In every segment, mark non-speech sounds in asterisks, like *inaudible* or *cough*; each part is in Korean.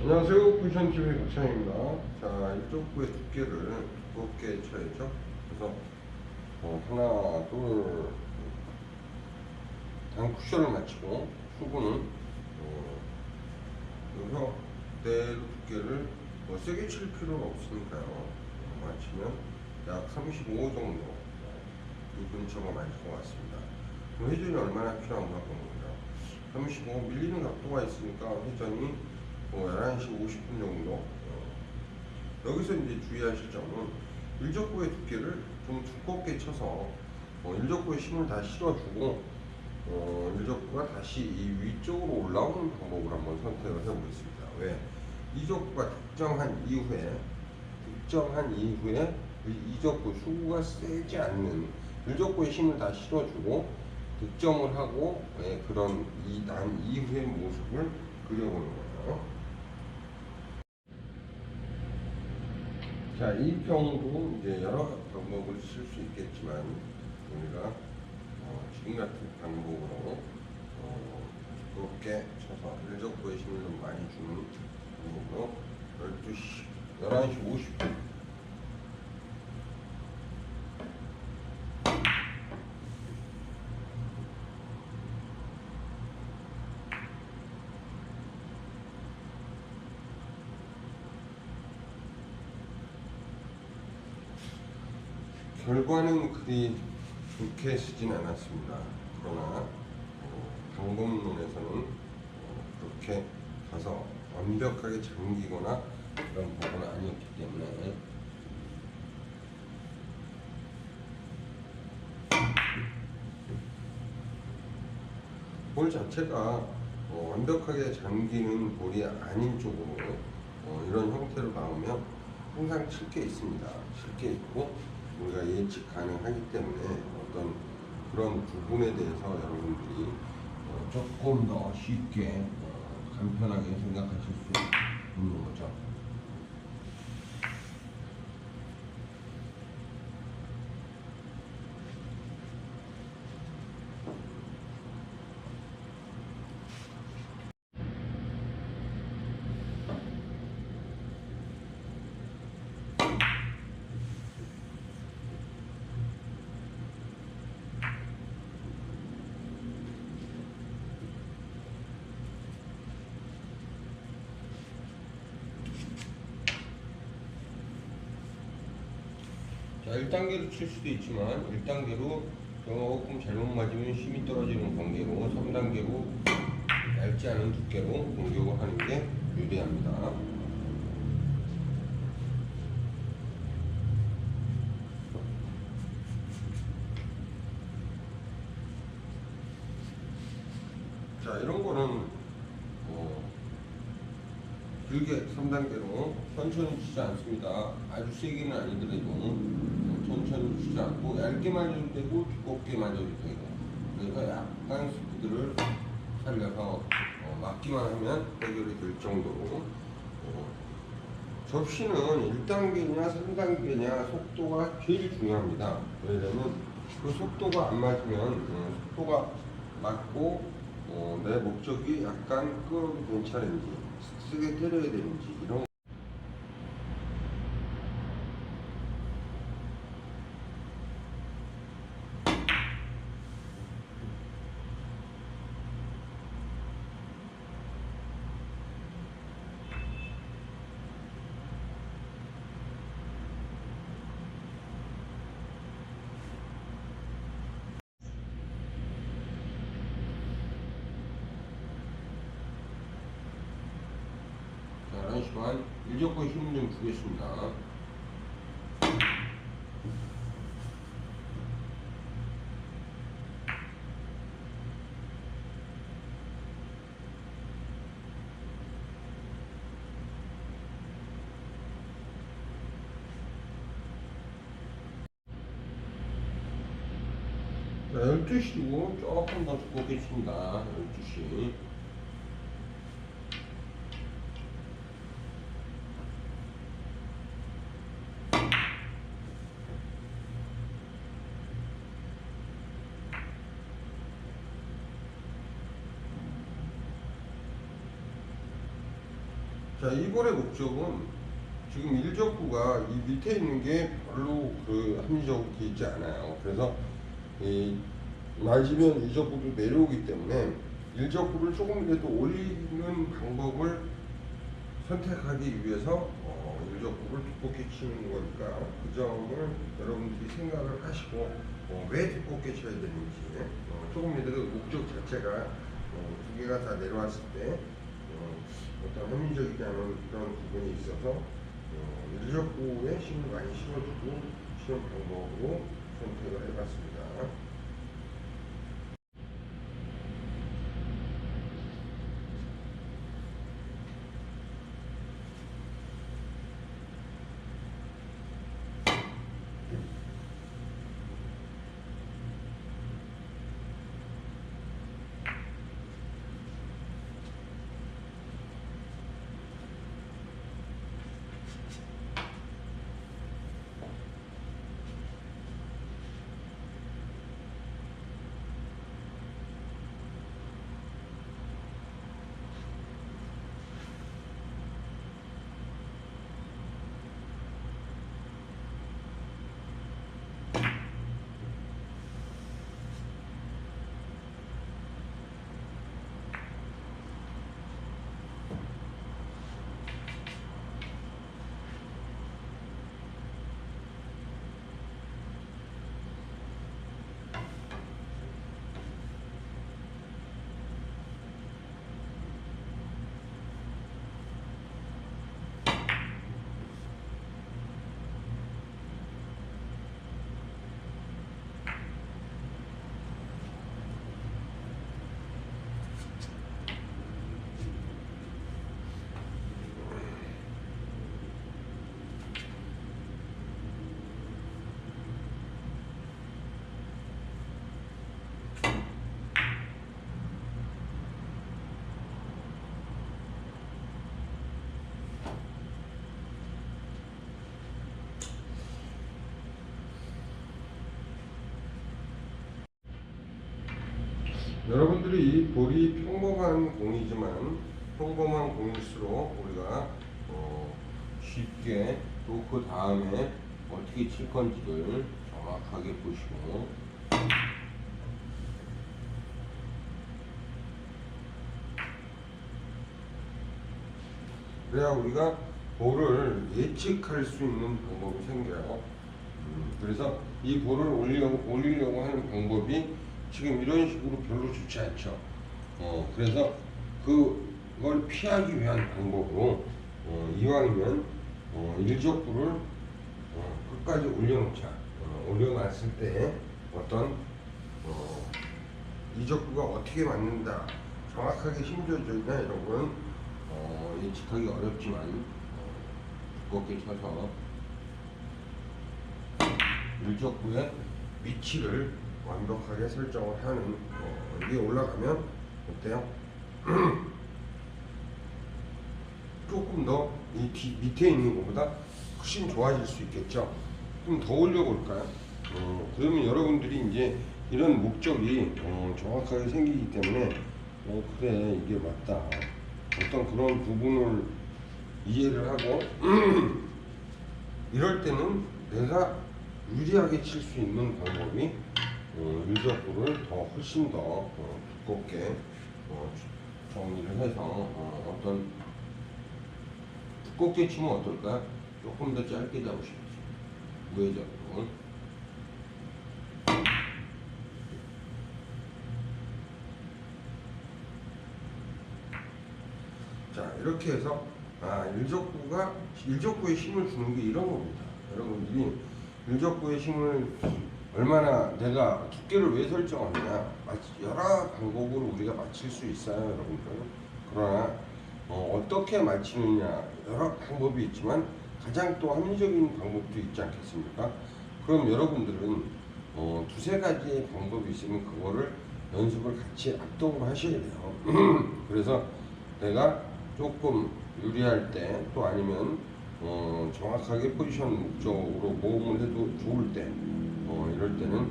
안녕하세요. 쿠션TV 박찬입니다. 자, 이쪽 부의 두께를 두껍게 쳐야죠. 그래서 어, 하나, 둘, 단 쿠션을 맞추고 수구는 어, 여기서 그대로 두께를 뭐 세게 칠 필요는 없으니까요. 어, 맞추면 약 35 정도 어, 이 근처가 맞을 것 같습니다. 그럼 회전이 얼마나 필요한가 보는 거죠. 35 밀리는 각도가 있으니까 회전이 뭐 11시 50분 정도 어, 여기서 이제 주의하실 점은 일적구의 두께를 좀 두껍게 쳐서 어, 일적구에 힘을 다 실어주고 어, 일적구가 다시 이 위쪽으로 올라오는 방법을 한번 선택을 해보겠습니다. 왜? 이적구가 특정한 이후에 특정한 이후에 이 이적구 수구가 세지 않는 일적구에 힘을 다 실어주고 득점을 하고 예, 그런 이 난 이후의 모습을 그려보는 거예요. 자, 이 경우도 이제 여러 방법을 쓸 수 있겠지만 우리가 어, 지금 같은 방법으로 어, 두껍게 쳐서 일적구에 힘을 좀 많이 주는 방법으로 12시, 11시 50분 결과는 그리 좋게 쓰진 않았습니다. 그러나 어, 방법론에서는 어, 그렇게 가서 완벽하게 잠기거나 그런 부분은 아니었기 때문에 볼 자체가 어, 완벽하게 잠기는 볼이 아닌 쪽으로 어, 이런 형태로 나오면 항상 칠게 있습니다. 칠게 있고 우리가 예측 가능하기 때문에 어떤 그런 부분에 대해서 여러분들이 어, 조금 더 쉽게 어, 간편하게 생각하실 수 있는 거죠. 자, 1단계로 칠 수도 있지만 1단계로 조금 잘못 맞으면 힘이 떨어지는 관계로 3단계로 얇지 않은 두께로 공격을 하는 게 유리합니다. 자, 이런 거는 어, 길게 3단계로 천천히 치지 않습니다. 아주 세게는 아니더라도 천천히 치지 않고 얇게 맞아도 되고 두껍게 맞아도 되고 그래서 약간 스피드를 살려서 어, 맞기만 하면 해결이 될 정도로 어, 접시는 1단계냐 3단계냐 속도가 제일 중요합니다. 왜냐면 그 속도가 안 맞으면 어, 속도가 맞고 어, 내 목적이 약간 끌어도 괜찮은지 세게 때려야 되는지 이런 자, 11시 반 일적과 힘을 좀 주겠습니다. 자, 12시고 조금 더 두껍게 칩니다. 12시. 자, 이번의 목적은 지금 일적구가 이 밑에 있는 게 별로 그 합리적이 있지 않아요. 그래서 이 맞으면 일적구도 내려오기 때문에 일적구를 조금이라도 올리는 방법을 선택하기 위해서 어, 일적구를 두껍게 치는 거니까 그 점을 여러분들이 생각을 하시고 어, 왜 두껍게 쳐야 되는지 어, 조금이라도 목적 자체가 어, 두 개가 다 내려왔을 때 어, 어떤 합리적이지 않은 그런 부분이 있어서 어, 일적구에 힘을 많이 실어주고 치는 방법으로 선택을 해봤습니다. 여러분들이 이 볼이 평범한 공이지만 평범한 공일수록 우리가 어, 쉽게 또 그 다음에 어떻게 칠 건지를 정확하게 보시고 그래야 우리가 볼을 예측할 수 있는 방법이 생겨요. 음, 그래서 이 볼을 올리려고, 올리려고 하는 방법이 지금 이런 식으로 별로 좋지 않죠. 어, 그래서 그걸 피하기 위한 방법으로 어, 이왕이면 어, 일적구를 어, 끝까지 올려놓자. 어, 올려놨을 때 어떤 어, 이적구가 어떻게 맞는다, 정확하게 힘줘져있나 이런 건 어, 예측하기 어렵지만 어, 두껍게 쳐서 일적구의 위치를 완벽하게 설정을 하는 어, 위에 올라가면 어때요? *clears throat* 조금 더 이 밑에 있는 것보다 훨씬 좋아질 수 있겠죠. 좀 더 올려볼까요? 어, 그러면 여러분들이 이제 이런 목적이 어, 정확하게 생기기 때문에 어, 그래 이게 맞다. 어떤 그런 부분을 이해를 하고 *clears throat* 이럴 때는 내가 유리하게 칠 수 있는 방법이 어, 일적구를 더 훨씬 더 어, 두껍게 어, 정리를 해서 어, 어떤 두껍게 치면 어떨까? 조금 더 짧게 잡으십시오. 우회전으로. 자 이렇게 해서 아 일적구가 일적구에 힘을 주는 게 이런 겁니다. 여러분들이 일적구의 힘을 얼마나 내가 두께를 왜 설정하느냐. 여러 방법으로 우리가 맞출 수 있어요 여러분들. 그러나 어, 떻게 맞추느냐. 여러 방법이 있지만 가장 또 합리적인 방법도 있지 않겠습니까? 그럼 여러분들은 어, 두세 가지의 방법이 있으면 그거를 연습을 같이 압도를 하셔야 돼요. *clears throat* 그래서 내가 조금 유리할 때 또 아니면 어, 정확하게 포지션 목적으로 모험을 해도 좋을 때 어, 이럴 때는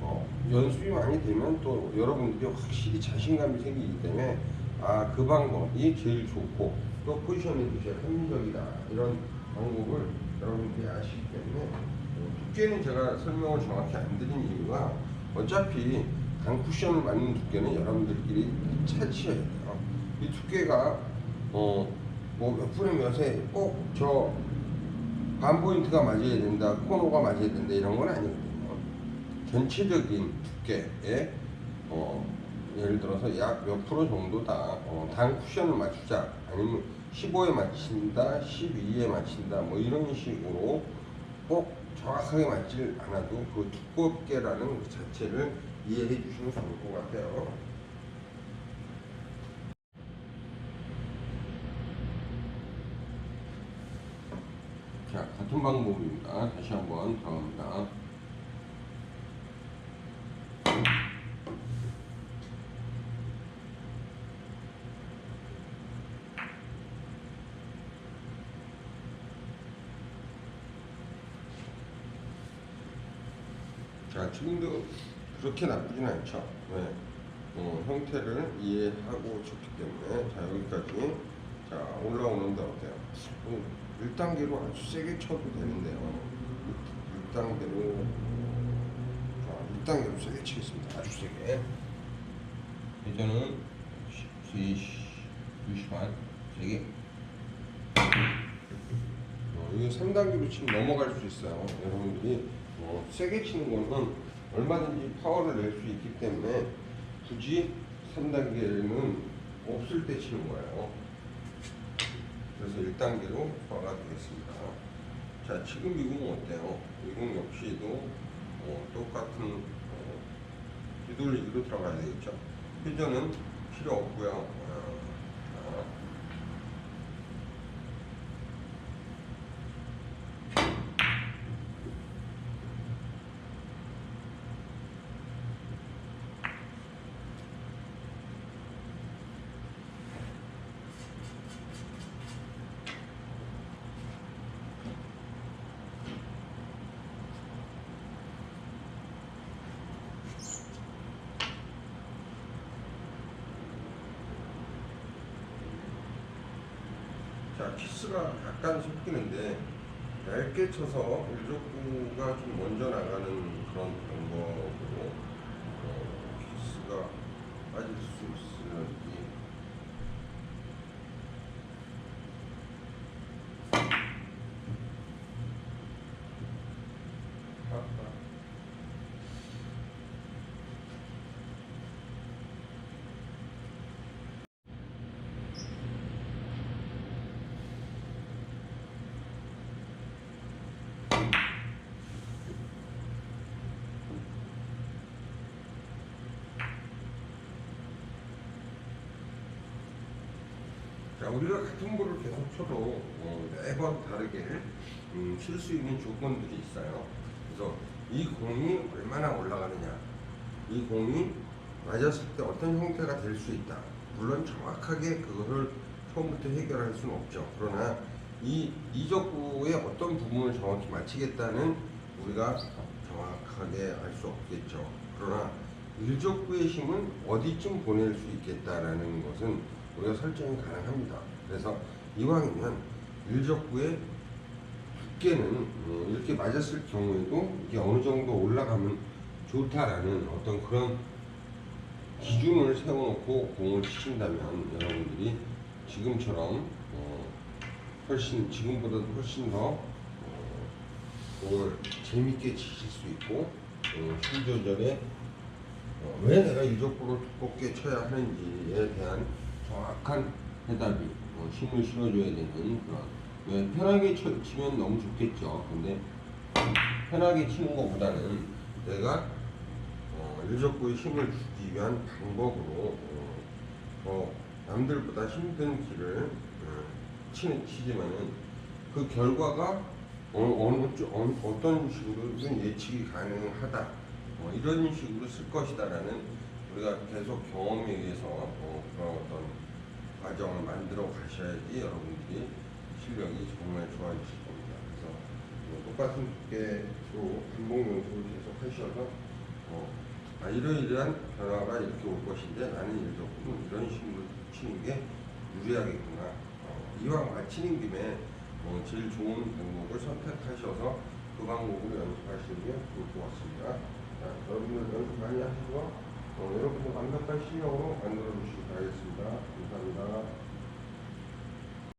어, 연습이 많이 되면 또 여러분들이 확실히 자신감이 생기기 때문에 아 그 방법이 제일 좋고 또 포지션이 제일 합리적이다 이런 방법을 여러분들이 아시기 때문에 어, 두께는 제가 설명을 정확히 안 드린 이유가 어차피 강 쿠션을 맞는 두께는 여러분들끼리 찾으셔야 돼요. 이 두께가 어뭐몇 분의 몇에 꼭 저 반 포인트가 맞아야 된다, 코너가 맞아야 된다 이런 건 아니거든요. 전체적인 두께에 어, 예를 들어서 약 몇 프로 정도다 어, 단 쿠션을 맞추자. 아니면 15에 맞춘다 12에 맞춘다 뭐 이런 식으로 꼭 정확하게 맞질 않아도 그 두껍게라는 그 자체를 이해해 주시면 좋을 것 같아요. 자 같은 방법입니다. 다시 한번 들어갑니다 자, 지금도 그렇게 나쁘진 않죠. 네. 어, 형태를 이해하고 쳤기 때문에 자 여기까지 자 올라오는데 어때요? 음, 1단계로 아주 세게 쳐도 되는데요. 1단계로 자 1단계로 세게 치겠습니다. 아주 세게. 3시 2시간 세게. 어, 이게 3단계로 치면 넘어갈 수 있어요. 여러분들이 어, 세게 치는 거는 얼마든지 파워를 낼 수 있기 때문에 굳이 3단계는 없을 때 치는 거예요. 그래서 1단계로 파워가 되겠습니다. 자, 지금 미국은 어때요? 미국 역시도 어, 똑같은 어, 뒤돌리기로 들어가야 되겠죠. 회전은 필요 없고요. 어, 자, 자, 키스가 약간 섞이는데 얇게 쳐서 일족구가 좀 먼저 나가는 그런 방법으로 어, 키스가 빠질 수 있을지 자, 우리가 같은 볼을 계속 쳐도 어, 매번 다르게 음, 칠수 있는 조건들이 있어요. 그래서 이 공이 얼마나 올라가느냐, 이 공이 맞았을 때 어떤 형태가 될 수 있다. 물론 정확하게 그거를 처음부터 해결할 수는 없죠. 그러나 이 이적구의 어떤 부분을 정확히 맞히겠다는 우리가 정확하게 알 수 없겠죠. 그러나 일적구의 힘은 어디쯤 보낼 수 있겠다라는 것은 우리가 설정이 가능합니다. 그래서 이왕이면 일적구의 두께는 어, 이렇게 맞았을 경우에도 이게 어느 정도 올라가면 좋다라는 어떤 그런 기준을 세워놓고 공을 치신다면 여러분들이 지금처럼 어, 훨씬 지금보다도 훨씬 더 어, 공을 재밌게 치실 수 있고 어, 힘 조절에 어, 왜 내가 일적구를 두껍게 쳐야 하는지에 대한 정확한 해답이 어, 힘을 실어줘야 되는 그런 왜 편하게 쳐, 치면 너무 좋겠죠. 근데 편하게 치는 것보다는 내가 어, 일적구에 힘을 주기 위한 방법으로 어, 더 남들보다 힘든 길을 어, 치는 치지만은 그 결과가 어, 어느 쪽- 어느 어떤 식으로든 예측이 가능하다. 어, 이런 식으로 쓸 것이다 라는 우리가 계속 경험에 의해서 어, 그런 어떤 과정을 만들어 가셔야지 여러분들이 실력이 정말 좋아지실 겁니다. 그래서 어, 똑같은 두께로 반복 연습을 계속 하셔서 어, 아, 이러이러한 변화가 이렇게 올 것인데 나는 이렇고 이런 식으로 치는 게 유리하겠구나. 어, 이왕 마치는 김에 어, 제일 좋은 방법을 선택하셔서 그 방법으로 연습하시는 게 좋을 것 같습니다. 자, 여러분들 연습 많이 하시고 어, 여러분들 완벽한 실력으로 만들어 주시기 바라겠습니다. 감사합니다.